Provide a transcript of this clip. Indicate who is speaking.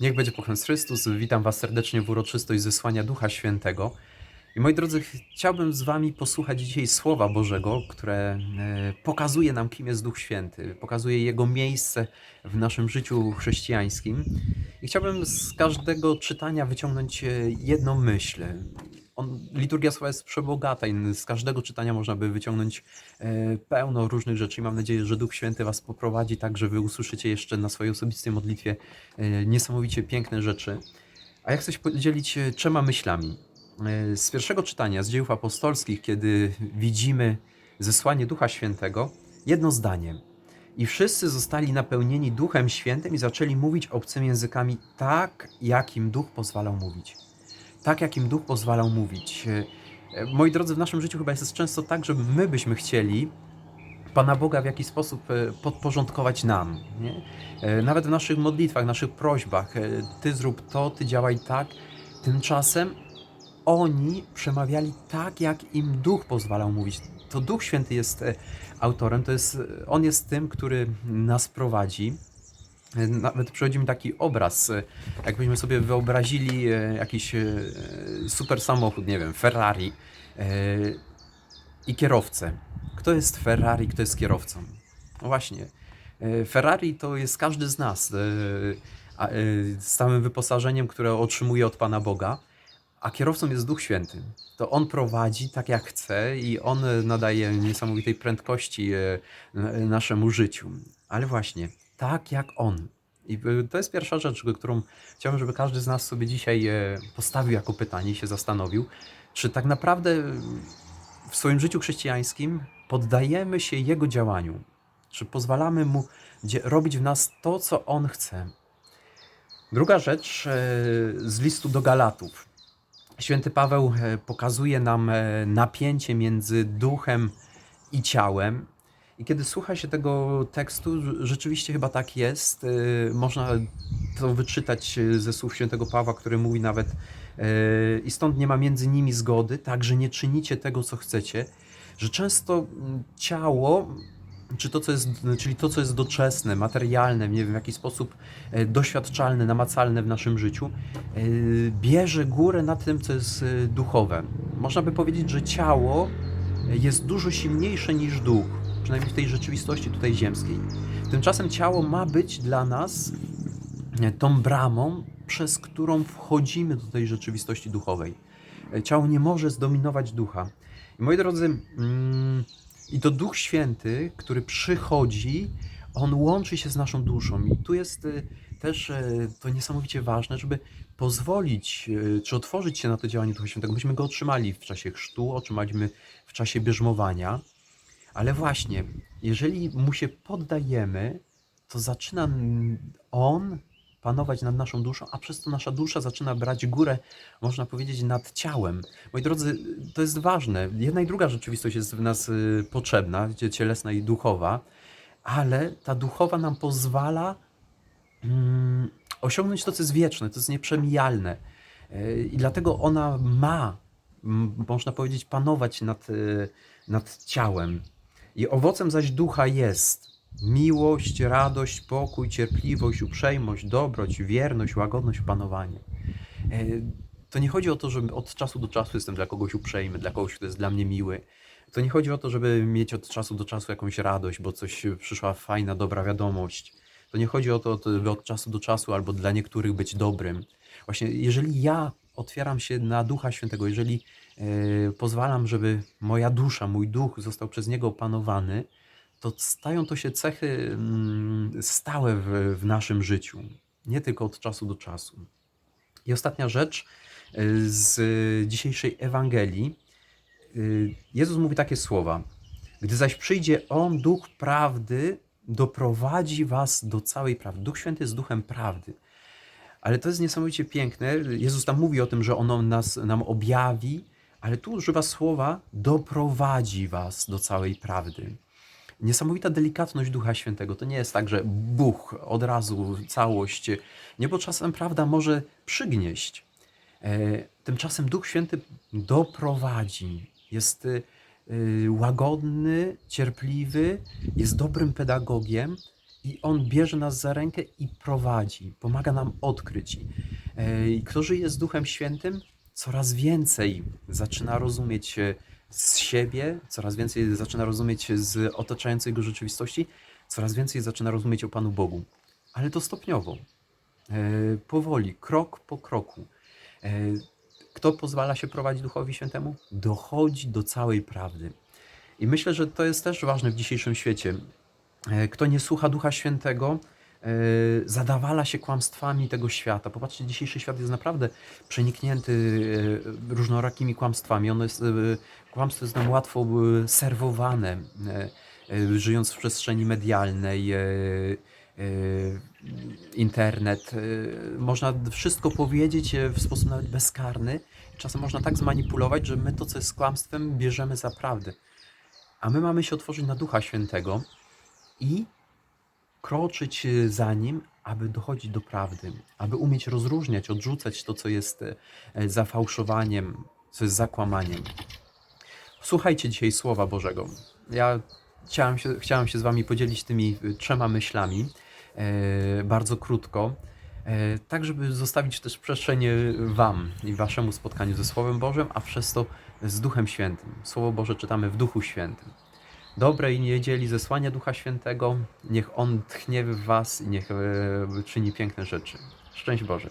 Speaker 1: Niech będzie pochwalony Chrystus. Witam Was serdecznie w uroczystość zesłania Ducha Świętego. I moi drodzy, chciałbym z Wami posłuchać dzisiaj Słowa Bożego, które e, pokazuje nam, kim jest Duch Święty, pokazuje Jego miejsce w naszym życiu chrześcijańskim. I chciałbym z każdego czytania wyciągnąć e, jedną myśl. On, liturgia słowa jest przebogata i z każdego czytania można by wyciągnąć e, pełno różnych rzeczy. I mam nadzieję, że Duch Święty Was poprowadzi tak, że Wy usłyszycie jeszcze na swojej osobistej modlitwie e, niesamowicie piękne rzeczy. A ja chcę się podzielić e, trzema myślami. Z pierwszego czytania z dziejów apostolskich, kiedy widzimy zesłanie Ducha Świętego, jedno zdanie. I wszyscy zostali napełnieni Duchem Świętym i zaczęli mówić obcymi językami tak, jak im Duch pozwalał mówić. Tak, jak im Duch pozwalał mówić. E, Moi drodzy, w naszym życiu chyba jest często tak, że my byśmy chcieli Pana Boga w jakiś sposób e, podporządkować nam. Nie? E, Nawet w naszych modlitwach, naszych prośbach. Ty zrób to, ty działaj tak. Tymczasem oni przemawiali tak, jak im Duch pozwalał mówić. To Duch Święty jest autorem, to jest, On jest tym, który nas prowadzi. Nawet przychodzi mi taki obraz, e, jakbyśmy sobie wyobrazili e, jakiś e, super samochód, nie wiem, Ferrari i kierowcę. Kto jest Ferrari, kto jest kierowcą? No właśnie, Ferrari to jest każdy z nas z całym wyposażeniem, które otrzymuje od Pana Boga, a kierowcą jest Duch Święty. To On prowadzi tak jak chce i On nadaje niesamowitej prędkości naszemu życiu. Ale właśnie, tak jak On. I to jest pierwsza rzecz, którą chciałbym, żeby każdy z nas sobie dzisiaj e, postawił jako pytanie i się zastanowił, czy tak naprawdę w swoim życiu chrześcijańskim poddajemy się Jego działaniu? Czy pozwalamy Mu robić w nas to, co On chce? Druga rzecz e, z listu do Galatów. Święty Paweł e, pokazuje nam napięcie między duchem i ciałem. I kiedy słucha się tego tekstu, rz- rzeczywiście chyba tak jest. e, Można to wyczytać e, ze słów świętego Pawła, który mówi nawet e, i stąd nie ma między nimi zgody, tak, że nie czynicie tego, co chcecie, że często ciało, czy to, co jest, czyli to, co jest doczesne, materialne, nie wiem, w jakiś sposób e, doświadczalne, namacalne w naszym życiu, e, bierze górę nad tym, co jest e, duchowe. Można by powiedzieć, że ciało jest dużo silniejsze niż duch, przynajmniej w tej rzeczywistości tutaj ziemskiej. Tymczasem ciało ma być dla nas e, tą bramą, przez którą wchodzimy do tej rzeczywistości duchowej. E, Ciało nie może zdominować ducha. I moi drodzy, mm, i to Duch Święty, który przychodzi, on łączy się z naszą duszą. I tu jest e, też to niesamowicie ważne, żeby pozwolić, czy otworzyć się na to działanie Ducha Świętego. Myśmy go otrzymali w czasie chrztu, otrzymaliśmy w czasie bierzmowania, ale właśnie, jeżeli mu się poddajemy, to zaczyna on panować nad naszą duszą, a przez to nasza dusza zaczyna brać górę, można powiedzieć, nad ciałem. Moi drodzy, to jest ważne. Jedna i druga rzeczywistość jest w nas y, potrzebna, cie- cielesna i duchowa, ale ta duchowa nam pozwala mm, osiągnąć to, co jest wieczne, to jest nieprzemijalne. Y, I dlatego ona ma, można powiedzieć, panować nad, y, nad ciałem. I owocem zaś ducha jest miłość, radość, pokój, cierpliwość, uprzejmość, dobroć, wierność, łagodność, panowanie. To nie chodzi o to, że od czasu do czasu jestem dla kogoś uprzejmy, dla kogoś, kto jest dla mnie miły. To nie chodzi o to, żeby mieć od czasu do czasu jakąś radość, bo coś przyszła fajna, dobra wiadomość. To nie chodzi o to, żeby od czasu do czasu albo dla niektórych być dobrym. Właśnie, jeżeli ja otwieram się na Ducha Świętego, jeżeli e, pozwalam, żeby moja dusza, mój duch został przez Niego opanowany, to stają to się cechy mm, stałe w, w naszym życiu, nie tylko od czasu do czasu. I ostatnia rzecz y, z dzisiejszej Ewangelii. Y, Jezus mówi takie słowa: Gdy zaś przyjdzie On, duch prawdy, doprowadzi was do całej prawdy. Duch Święty jest duchem prawdy. Ale to jest niesamowicie piękne. Jezus tam mówi o tym, że On nas, nam objawi, ale tu używa słowa doprowadzi was do całej prawdy. Niesamowita delikatność Ducha Świętego. To nie jest tak, że Bóg od razu całość. Nie, bo czasem prawda może przygnieść. E, Tymczasem Duch Święty doprowadzi. Jest y, łagodny, cierpliwy, jest dobrym pedagogiem i On bierze nas za rękę i prowadzi, pomaga nam odkryć. E, kto żyje z Duchem Świętym, coraz więcej zaczyna rozumieć e, z siebie, coraz więcej zaczyna rozumieć z otaczającej go rzeczywistości, coraz więcej zaczyna rozumieć o Panu Bogu. Ale to stopniowo, e, powoli, krok po kroku. E, Kto pozwala się prowadzić Duchowi Świętemu? Dochodzi do całej prawdy. I myślę, że to jest też ważne w dzisiejszym świecie. E, Kto nie słucha Ducha Świętego, e, zadawala się kłamstwami tego świata. Popatrzcie, dzisiejszy świat jest naprawdę przeniknięty e, różnorakimi kłamstwami. Ono jest, kłamstwo jest nam łatwo serwowane, żyjąc w przestrzeni medialnej. Internet. Można wszystko powiedzieć w sposób nawet bezkarny. Czasem można tak zmanipulować, że my to, co jest kłamstwem, bierzemy za prawdę. A my mamy się otworzyć na Ducha Świętego i kroczyć e, za nim, aby dochodzić do prawdy, aby umieć rozróżniać, odrzucać to, co jest e, zafałszowaniem, co jest zakłamaniem. Słuchajcie dzisiaj Słowa Bożego. Ja chciałem się, chciałem się z Wami podzielić tymi e, trzema myślami, bardzo krótko, tak żeby zostawić też przestrzeń Wam i Waszemu spotkaniu ze Słowem Bożym, a przez to z Duchem Świętym. Słowo Boże czytamy w Duchu Świętym. Dobrej niedzieli zesłania Ducha Świętego, niech On tchnie w Was i niech e, czyni piękne rzeczy. Szczęść Boże.